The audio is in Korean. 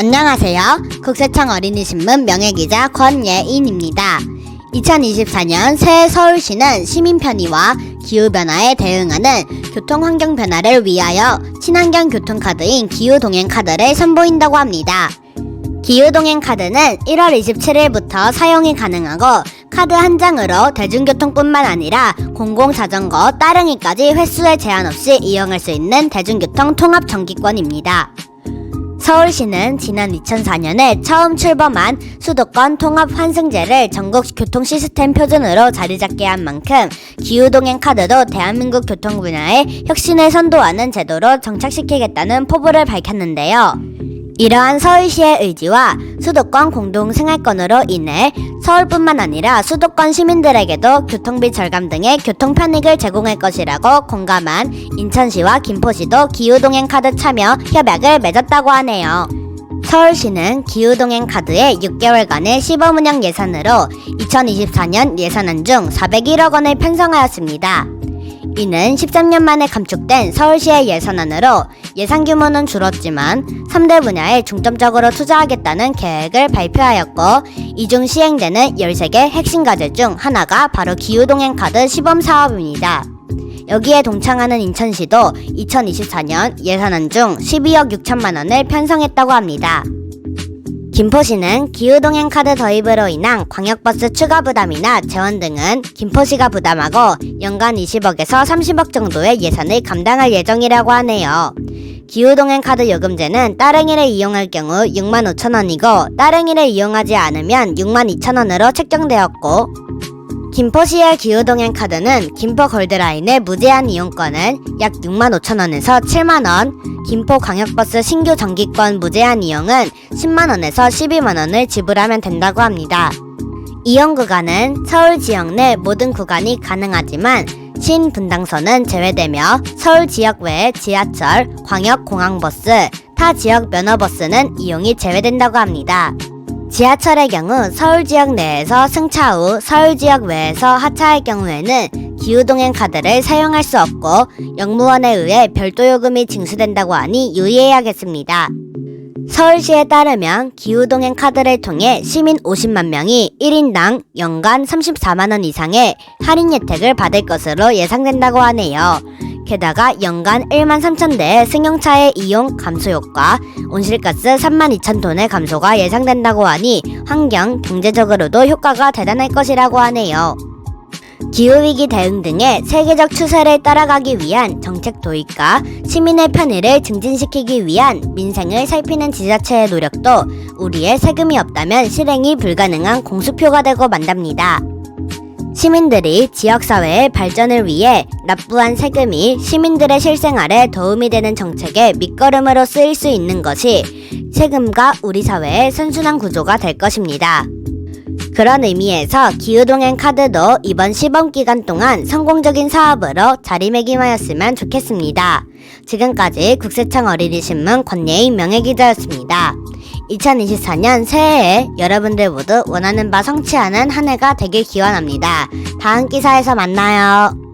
안녕하세요. 국세청 어린이신문 명예기자 권예인입니다. 2024년 새해 서울시는 시민 편의와 기후변화에 대응하는 교통환경 변화를 위하여 친환경 교통카드인 기후동행카드를 선보인다고 합니다. 기후동행카드는 1월 27일부터 사용이 가능하고 카드 한 장으로 대중교통뿐만 아니라 공공자전거, 따릉이까지 횟수에 제한 없이 이용할 수 있는 대중교통 통합 정기권입니다. 서울시는 지난 2004년에 처음 출범한 수도권 통합 환승제를 전국 교통 시스템 표준으로 자리 잡게 한 만큼 기후동행 카드도 대한민국 교통 분야의 혁신을 선도하는 제도로 정착시키겠다는 포부를 밝혔는데요. 이러한 서울시의 의지와 수도권 공동 생활권으로 인해 서울뿐만 아니라 수도권 시민들에게도 교통비 절감 등의 교통 편익을 제공할 것이라고 공감한 인천시와 김포시도 기후동행 카드 참여 협약을 맺었다고 하네요. 서울시는 기후동행 카드의 6개월간의 시범 운영 예산으로 2024년 예산안 중 401억 원을 편성하였습니다. 이는 13년 만에 감축된 서울시의 예산안으로 예산 규모는 줄었지만 3대 분야에 중점적으로 투자하겠다는 계획을 발표하였고 이중 시행되는 13개 핵심 과제 중 하나가 바로 기후동행 카드 시범 사업입니다. 여기에 동참하는 인천시도 2024년 예산안 중 12억 6천만 원을 편성했다고 합니다. 김포시는 기후동행 카드 도입으로 인한 광역버스 추가 부담이나 재원 등은 김포시가 부담하고 연간 20억에서 30억 정도의 예산을 감당할 예정이라고 하네요. 기후동행 카드 요금제는 따릉이를 이용할 경우 6만 5천 원이고 따릉이를 이용하지 않으면 6만 2천 원으로 책정되었고 김포시의 기후동행 카드는 김포 골드라인의 무제한 이용권은 약 6만 5천 원에서 7만 원, 김포 광역버스 신규 정기권 무제한 이용은 10만 원에서 12만 원을 지불하면 된다고 합니다. 이용 구간은 서울 지역 내 모든 구간이 가능하지만 신분당선은 제외되며 서울 지역 외의 지하철, 광역 공항버스, 타 지역 면허버스는 이용이 제외된다고 합니다. 지하철의 경우 서울 지역 내에서 승차 후 서울 지역 외에서 하차할 경우에는 기후동행 카드를 사용할 수 없고 영무원에 의해 별도 요금이 징수된다고 하니 유의해야겠습니다. 서울시에 따르면 기후동행 카드를 통해 시민 50만 명이 1인당 연간 34만원 이상의 할인 혜택을 받을 것으로 예상된다고 하네요. 게다가 연간 1만 3천 대의 승용차의 이용 감소 효과, 온실가스 3만 2천 톤의 감소가 예상된다고 하니 환경, 경제적으로도 효과가 대단할 것이라고 하네요. 기후위기 대응 등의 세계적 추세를 따라가기 위한 정책 도입과 시민의 편의를 증진시키기 위한 민생을 살피는 지자체의 노력도 우리의 세금이 없다면 실행이 불가능한 공수표가 되고 만답니다. 시민들이 지역사회의 발전을 위해 납부한 세금이 시민들의 실생활에 도움이 되는 정책의 밑거름으로 쓰일 수 있는 것이 세금과 우리 사회의 선순환 구조가 될 것입니다. 그런 의미에서 기후동행 카드도 이번 시범 기간 동안 성공적인 사업으로 자리매김하였으면 좋겠습니다. 지금까지 국세청 어린이신문 권예인 명예기자였습니다. 2024년 새해에 여러분들 모두 원하는 바 성취하는 한 해가 되길 기원합니다. 다음 기사에서 만나요.